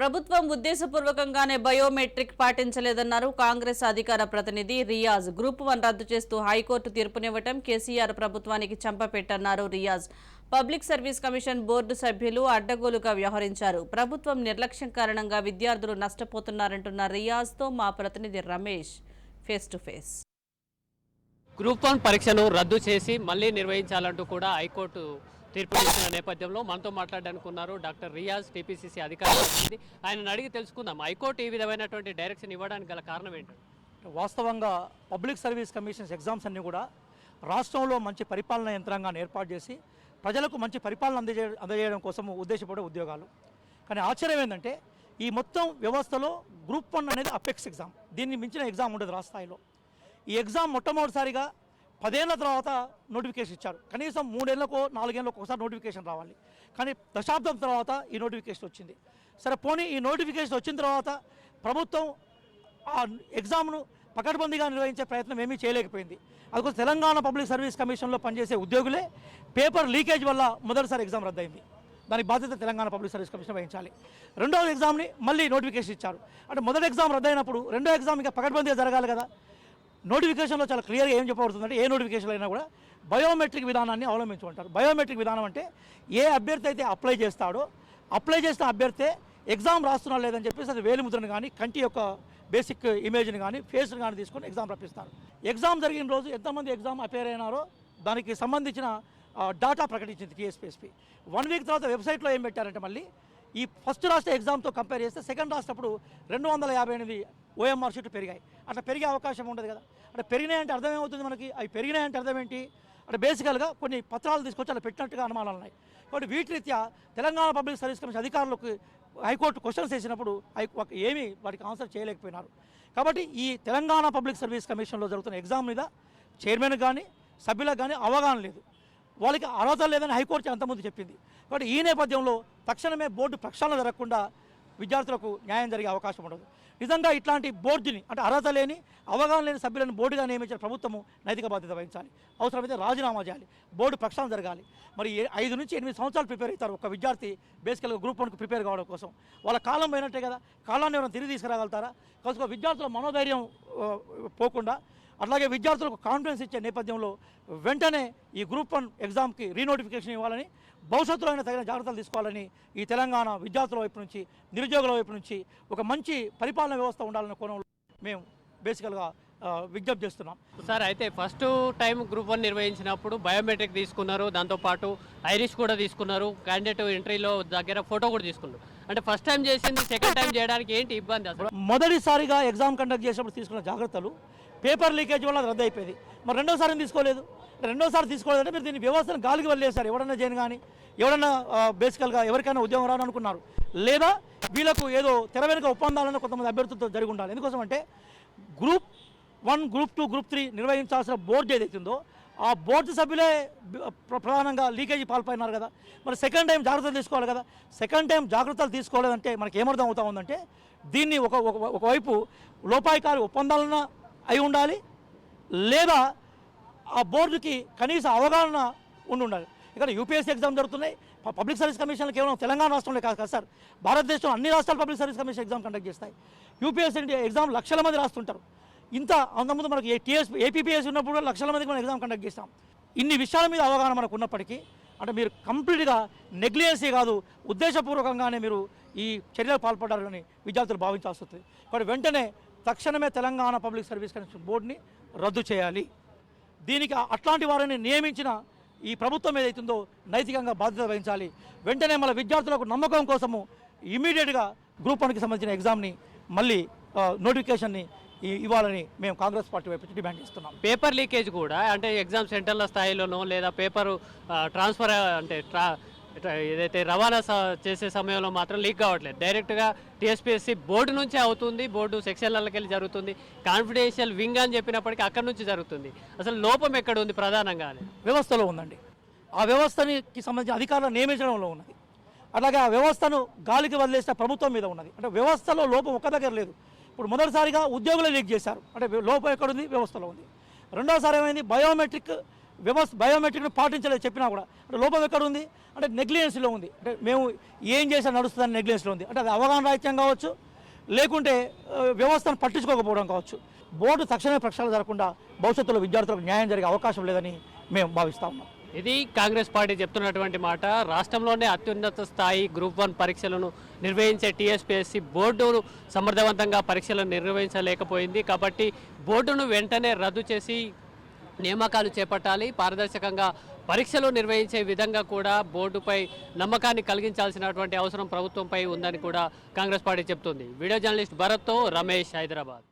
ప్రభుత్వం ఉద్దేశపూర్వకంగానే బయోమెట్రిక్ పాటించలేదన్నారు. కాంగ్రెస్ అధికార ప్రతినిధి రియాజ్ గ్రూప్ వన్ రద్దు చేస్తూ హైకోర్టు తీర్పునివ్వటం కేసీఆర్ ప్రభుత్వానికి చంపపెట్టన్నారు Riaz. Public service commission board సభ్యులు అడ్డగోలుగా వ్యవహరించారు. ప్రభుత్వం నిర్లక్ష్యం కారణంగా విద్యార్థులు నష్టపోతున్నారంటున్న రియాజ్తో మా ప్రతినిధి Ramesh face to face. Group one పరీక్షను రద్దు చేసి మళ్ళీ నిర్వహించాలంటూ కూడా హైకోర్టు తీర్పు ఇచ్చిన నేపథ్యంలో మనతో మాట్లాడడానికి ఉన్నారు డాక్టర్ రియాజ్ టీపీసీసీ అధికారి ఆయన అడిగి తెలుసుకుందాం. హైకోర్టు ఈ విధమైనటువంటి డైరెక్షన్ ఇవ్వడానికి గల కారణం ఏంటి? వాస్తవంగా పబ్లిక్ సర్వీస్ కమిషన్స్ ఎగ్జామ్స్ అన్నీ కూడా రాష్ట్రంలో మంచి పరిపాలన యంత్రాంగాన్ని ఏర్పాటు చేసి ప్రజలకు మంచి పరిపాలన అందజే అందజేయడం కోసం ఉద్దేశపడే ఉద్యోగాలు. కానీ ఆశ్చర్యం ఏంటంటే ఈ మొత్తం వ్యవస్థలో గ్రూప్ వన్ అనేది అపెక్స్ ఎగ్జామ్. దీన్ని మించిన ఎగ్జామ్ ఉండదు రాష్ట్రాయిలో ఈ ఎగ్జామ్ మొట్టమొదటిసారిగా పదేళ్ళ తర్వాత నోటిఫికేషన్ ఇచ్చారు. కనీసం మూడేళ్ళకో నాలుగేళ్ళకు ఒకసారి నోటిఫికేషన్ రావాలి. కానీ దశాబ్దం తర్వాత ఈ నోటిఫికేషన్ వచ్చింది. సరే పోనీ ఈ నోటిఫికేషన్ వచ్చిన తర్వాత ప్రభుత్వం ఆ ఎగ్జామ్ను పకడ్బందీగా నిర్వహించే ప్రయత్నం ఏమీ చేయలేకపోయింది. అందుకోసం తెలంగాణ పబ్లిక్ సర్వీస్ కమిషన్లో పనిచేసే ఉద్యోగులే. పేపర్ లీకేజ్ వల్ల మొదటిసారి ఎగ్జామ్ రద్దయింది. దానికి బాధ్యత తెలంగాణ పబ్లిక్ సర్వీస్ కమిషన్ వహించాలి. రెండో ఎగ్జామ్ని మళ్ళీ నోటిఫికేషన్ ఇచ్చారు. అంటే మొదటి ఎగ్జామ్ రద్దయినప్పుడు రెండో ఎగ్జామ్ ఇంకా పకడ్బందీగా జరగాలి కదా. నోటిఫికేషన్లో చాలా క్లియర్గా ఏం చెప్పబడుతుందంటే ఏ నోటిఫికేషన్ అయినా కూడా బయోమెట్రిక్ విధానాన్ని అవలంబించుకుంటారు బయోమెట్రిక్ విధానం అంటే ఏ అభ్యర్థి అయితే అప్లై చేస్తాడో అప్లై చేసిన అభ్యర్థే ఎగ్జామ్ రాస్తున్నా లేదని చెప్పేసి అది వేలిముద్రను కానీ కంటి యొక్క బేసిక్ ఇమేజ్ని కానీ ఫేస్ని కానీ తీసుకొని ఎగ్జామ్ రప్పిస్తారు ఎగ్జామ్ జరిగిన రోజు ఎంతమంది ఎగ్జామ్ అపేర్ అయినారో దానికి సంబంధించిన డాటా ప్రకటించింది టీఎస్పీఎస్పీ. వన్ వీక్ తర్వాత వెబ్సైట్లో ఏం పెట్టారంటే మళ్ళీ ఈ ఫస్ట్ రాష్ట్ర ఎగ్జామ్తో కంపేర్ చేస్తే సెకండ్ రాష్ట్రప్పుడు రెండు వందల యాభై ఎనిమిది ఓఎంఆర్ షీట్లు పెరిగాయి. అట్లా పెరిగే అవకాశం ఉండదు కదా. అంటే పెరిగినాయంటే అర్థం ఏమవుతుంది మనకి? అవి పెరిగినాయంటే అర్థం ఏంటి అంటే బేసికల్గా కొన్ని పత్రాలు తీసుకొచ్చి అలా పెట్టినట్టుగా అనుమానాలు ఉన్నాయి. కాబట్టి వీటి రీత్యా తెలంగాణ పబ్లిక్ సర్వీస్ కమిషన్ అధికారులకు హైకోర్టు క్వశ్చన్స్ వేసినప్పుడు హై ఒక- ఏమీ వాటికి ఆన్సర్ చేయలేకపోయినారు. కాబట్టి ఈ తెలంగాణ పబ్లిక్ సర్వీస్ కమిషన్లో జరుగుతున్న ఎగ్జామ్ మీద చైర్మన్ కానీ సభ్యులకు కానీ అవగాహన లేదు. వాళ్ళకి అర్హత లేదని హైకోర్టు అంతకుముందు చెప్పింది. కాబట్టి ఈ నేపథ్యంలో తక్షణమే బోర్డు ప్రక్షాళన జరగకుండా విద్యార్థులకు న్యాయం జరిగే అవకాశం ఉండదు. నిజంగా ఇట్లాంటి బోర్డుని అంటే అర్హత లేని అవగాహన లేని సభ్యులను బోర్డుగా నియమించిన ప్రభుత్వము నైతిక బాధ్యత వహించాలి. అవసరమైతే రాజీనామా చేయాలి. బోర్డు ప్రక్షాళన జరగాలి. మరి ఐదు నుంచి ఎనిమిది సంవత్సరాలు ప్రిపేర్ అవుతారు ఒక విద్యార్థి బేసికల్గా గ్రూప్ వన్కి ప్రిపేర్ కావడం కోసం. వాళ్ళ కాలం పోయినట్టే కదా. కాలాన్ని ఎవరైనా తిరిగి తీసుకురాగలుగుతారా? కాసుకో విద్యార్థుల మనోధైర్యం పోకుండా అట్లాగే విద్యార్థులకు కాన్ఫిడెన్స్ ఇచ్చే నేపథ్యంలో వెంటనే ఈ గ్రూప్ వన్ ఎగ్జామ్కి రీనోటిఫికేషన్ ఇవ్వాలని భవిష్యత్తులో అయినా తగిన జాగ్రత్తలు తీసుకోవాలని ఈ తెలంగాణ విద్యార్థుల వైపు నుంచి నిరుద్యోగుల వైపు నుంచి ఒక మంచి పరిపాలన వ్యవస్థ ఉండాలనే కోణంలో మేము బేసికల్గా విజ్ఞప్తి చేస్తున్నాం. సార్ అయితే ఫస్ట్ టైం గ్రూప్ వన్ నిర్వహించినప్పుడు బయోమెట్రిక్ తీసుకున్నారు దాంతోపాటు ఐరిష్ కూడా తీసుకున్నారు క్యాండిడేట్ ఎంట్రీలో దగ్గర ఫోటో కూడా తీసుకున్నారు. అంటే ఫస్ట్ టైం చేసింది సెకండ్ టైం చేయడానికి ఏంటి ఇబ్బంది అసలు? మొదటిసారిగా ఎగ్జామ్ కండక్ట్ చేసినప్పుడు తీసుకున్న జాగ్రత్తలు పేపర్ లీకేజ్ వల్ల రద్దు అయిపోయింది. మరి రెండోసారి తీసుకోలేదు? రెండోసారి తీసుకోలేదంటే మీరు దీన్ని వ్యవస్థను గాలికి వదిలేశారు. ఎవడన్నా చేయను కానీ ఎవడన్నా బేసికల్గా ఎవరికైనా ఉద్యోగం రాను అనుకున్నారు. లేదా వీళ్ళకు ఏదో తెర వెనుక ఒప్పందాలను కొంతమంది అభ్యర్థులతో జరిగి ఉండాలి. ఎందుకోసం అంటే group one group two group three నిర్వహించాల్సిన బోర్డు ఏదైతుందో ఆ బోర్డు సభ్యులే ప్రధానంగా లీకేజీ పాల్పడినారు కదా. మరి సెకండ్ టైం జాగ్రత్తలు తీసుకోవాలి కదా. సెకండ్ టైం జాగ్రత్తలు తీసుకోలేదంటే మనకి ఏమర్థం అవుతా ఉందంటే దీన్ని ఒక ఒక- ఒకవైపు లోపాయికారి ఒప్పందాలన అయి ఉండాలి లేదా ఆ బోర్డుకి కనీస అవగాహన ఉండి ఉండాలి. ఇక్కడ యూపీఎస్సీ ఎగ్జామ్ జరుగుతున్నాయి. పబ్లిక్ సర్వీస్ కమిషన్ కేవలం తెలంగాణ రాష్ట్రంలో కాదు కదా సార్. భారతదేశంలో అన్ని రాష్ట్రాలు public service commission exam conduct చేస్తాయి. యూపీఎస్సీ ఎగ్జామ్ లక్షల మంది రాస్తుంటారు. ఇంత అంతకుముందు మనకి టీఎస్ ఏపీపీఎస్ ఉన్నప్పుడు లక్షల మందికి మనం ఎగ్జామ్ కండక్ట్ చేస్తాం. ఇన్ని విషయాల మీద అవగాహన మనకు ఉన్నప్పటికీ అంటే మీరు కంప్లీట్గా నెగ్లిజెన్సీ కాదు ఉద్దేశపూర్వకంగానే మీరు ఈ చర్యలకు పాల్పడ్డారని విద్యార్థులు భావించాల్సి వస్తుంది. కాబట్టి వెంటనే తక్షణమే తెలంగాణ పబ్లిక్ సర్వీస్ కమిషన్ బోర్డుని రద్దు చేయాలి. దీనికి అట్లాంటి వారిని నియమించిన ఈ ప్రభుత్వం ఏదైతుందో నైతికంగా బాధ్యత వహించాలి. వెంటనే మన విద్యార్థులకు నమ్మకం కోసము ఇమీడియట్గా గ్రూప్ వన్కి సంబంధించిన ఎగ్జామ్ని మళ్ళీ నోటిఫికేషన్ని ఇవ్వాలని మేము కాంగ్రెస్ పార్టీ వైపు డిమాండ్ చేస్తున్నాం. పేపర్ లీకేజ్ కూడా అంటే ఎగ్జామ్ సెంటర్ల స్థాయిలోనో లేదా పేపర్ ట్రాన్స్ఫర్ అంటే ట్రా ఏదైతే రవాణా చేసే సమయంలో మాత్రం లీక్ కావట్లేదు. డైరెక్ట్గా టీఎస్పీఎస్సీ బోర్డు నుంచే అవుతుంది బోర్డు సెక్షన్లకి వెళ్ళి జరుగుతుంది. కాన్ఫిడెన్షియల్ వింగ్ అని చెప్పినప్పటికీ అక్కడ నుంచి జరుగుతుంది. అసలు లోపం ఎక్కడ ఉంది ప్రధానంగా వ్యవస్థలో ఉందండి. ఆ వ్యవస్థనికి సంబంధించిన అధికారులను నియమించడంలో ఉన్నది. అలాగే ఆ వ్యవస్థను గాలికి వదిలేసిన ప్రభుత్వం మీద ఉన్నది. అంటే వ్యవస్థలో లోపం ఒక్క దగ్గర లేదు. ఇప్పుడు మొదటిసారిగా ఉద్యోగులు లీక్ చేశారు. అంటే లోపం ఎక్కడుంది? వ్యవస్థలో ఉంది. రెండోసారి ఏమైంది? బయోమెట్రిక్ వ్యవస్థ బయోమెట్రిక్ను పాటించలేదు చెప్పినా కూడా. అంటే లోపం ఎక్కడ ఉంది అంటే నెగ్లిజెన్స్లో ఉంది. అంటే మేము ఏం చేసినా నడుస్తుందని నెగ్లిజెన్స్లో ఉంది. అంటే అది అవగాహన రాహిత్యం కావచ్చు లేకుంటే వ్యవస్థను పట్టించుకోకపోవడం కావచ్చు. బోర్డు తక్షణమే ప్రక్షాళన జరగకుండా భవిష్యత్తులో విద్యార్థులకు న్యాయం జరిగే అవకాశం లేదని మేము భావిస్తూ ఉన్నాం. ఇది కాంగ్రెస్ పార్టీ చెప్తున్నటువంటి మాట. రాష్ట్రంలోనే అత్యున్నత స్థాయి గ్రూప్ వన్ పరీక్షలను నిర్వహించే టీఎస్పీఎస్సీ బోర్డును సమర్థవంతంగా పరీక్షలను నిర్వహించలేకపోయింది. కాబట్టి బోర్డును వెంటనే రద్దు చేసి నియామకాలు చేపట్టాలి. పారదర్శకంగా పరీక్షలు నిర్వహించే విధంగా కూడా బోర్డుపై నమ్మకాన్ని కలిగించాల్సినటువంటి అవసరం ప్రభుత్వంపై ఉందని కూడా కాంగ్రెస్ పార్టీ చెప్తుంది. వీడియో జర్నలిస్ట్ భరత్తో రమేష్ హైదరాబాద్.